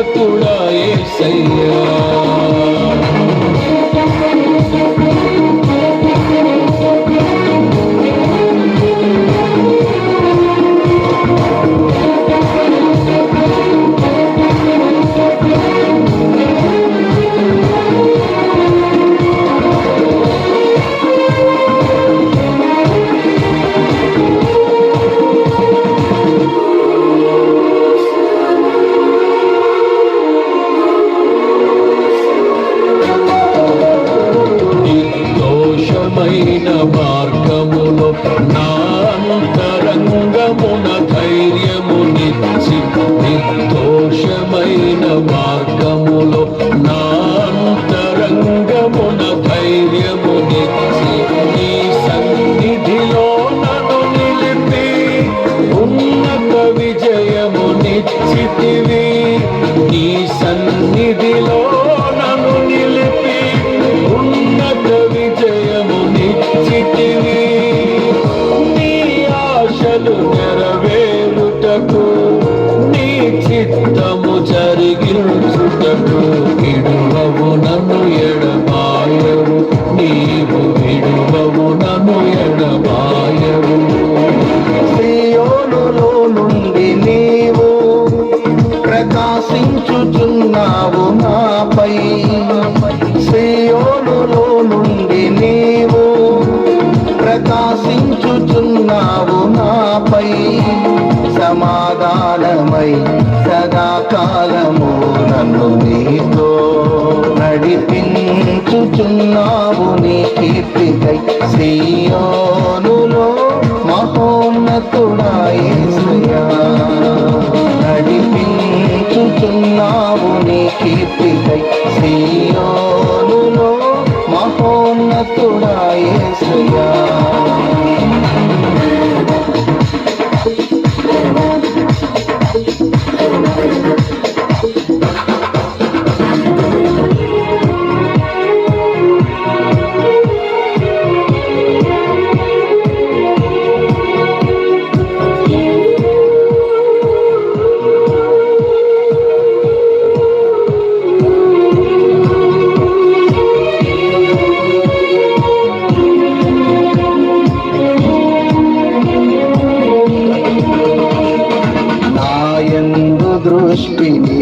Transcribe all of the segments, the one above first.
మహోన్నతుడా యేసయ్యా మార్గములో నా ఉన్నావు నాపై. సియోనులో నుండి నీవు ప్రకాశించుచున్నావు నాపై. సమాధానమై సదాకాలము నన్ను నీతో నడిపించుచున్నావు నీ కీర్తికై. సీయోను మహోన్నతుడాయేసయ్యా నాయందు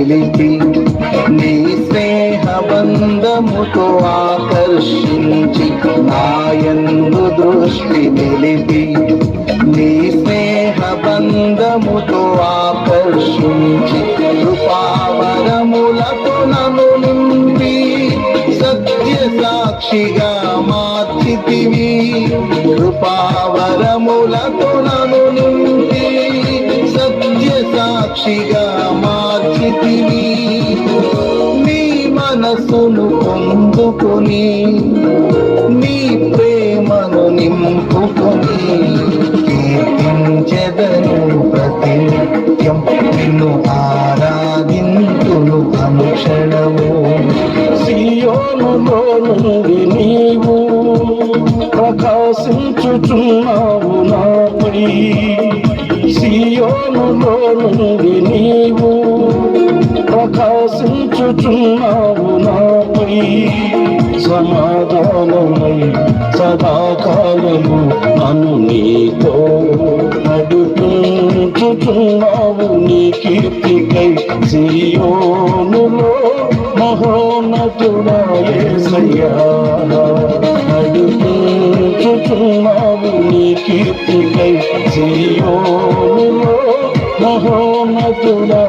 నిలిపి నీ స్నేహబంధముతో ఆకర్షించి నాయందు దృష్టి నిలిపి నీ స్నేహబంధముతో ఆకర్షించి కృపావరములతో నను నింపి సత్య సాక్షిగా మార్చితివి. కృపావరములతో నను నింపి సత్య సాక్షిగా నింపుకుని నీ ప్రేమను నింపుకుని కీర్తించెదను ప్రతినిత్యం. నిన్ను ఆరాధింతును అనుక్షణము. సియోనులో నుండి నీవు ప్రకాశించుచున్నావు నాపై సియోనులో నుండి నీవు ప్రకాశించుచున్నావు నా సమాధానమై సదాకాలము అను నీతో నడుపుతున్నావు నీ కీర్తికై సియోనులో మహోన్నతుడాయ్యా నడుపుతున్నావు నీ కీర్తికై సియోనులో మహోన్నతుడాయ్యా